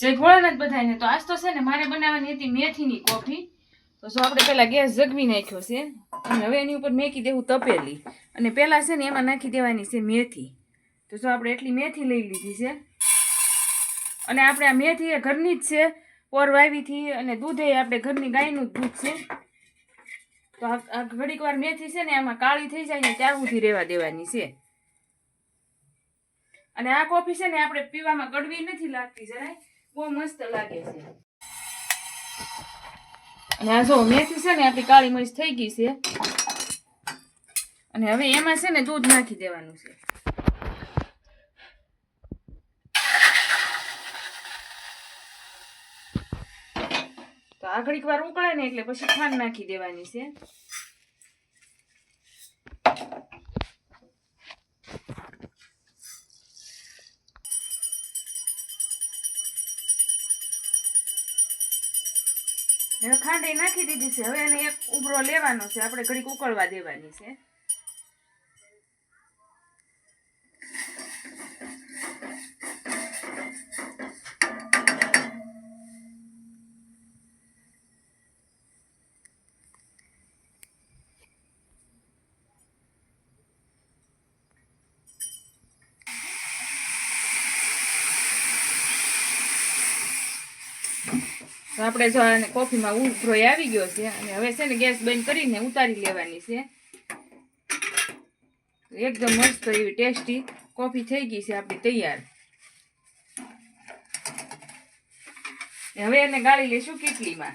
જય ભોળાનાથ બધાને તો આજ તો છે ને મારે બનાવવાની હતી મેથીની કોફી. તો જો આપણે પહેલાં ગેસ જગવી નાખ્યો છે, અને હવે એની ઉપર મેકી દેવું તપેલી. અને પહેલાં છે ને એમાં નાખી દેવાની છે મેથી. તો જો આપણે એટલી મેથી લઈ લીધી છે. અને આપણે આ મેથી એ ઘરની જ છે, પોર વાવીથી, અને દૂધે આપણે ઘરની ગાયનું જ દૂધ છે. તો આ આ ઘડીક વાર મેથી છે ને આમાં કાળી થઈ જાય ને ત્યાં સુધી રહેવા દેવાની છે. અને આ કોફી છે ને આપણે પીવામાં કડવી નથી લાગતી, જરાય. બહુ મસ્ત લાગે છે. અને આ જો મેથી છે ને, આપણી કાળી મરીચ થઈ ગઈ છે. અને હવે એમાં છે ને દૂધ નાખી દેવાનું છે. તો આગળ વાર ઉકળે ને એટલે પછી ખાંડ નાખી દેવાની છે. હવે ખાંડ નાખી દીધી છે. હવે એને એક ઉભરો લેવાનો છે. આપણે ઘડીક ઉકળવા દેવાની છે. તો આપણે જો આને કોફીમાં ઉભરોય આવી ગયો છે અને હવે છે ને ગેસ બંધ કરીને ઉતારી લેવાની છે. એકદમ મસ્ત એવી ટેસ્ટી કોફી થઈ ગઈ છે આપણી તૈયાર. હવે એને ગાળી લઈશું કેટલીમાં?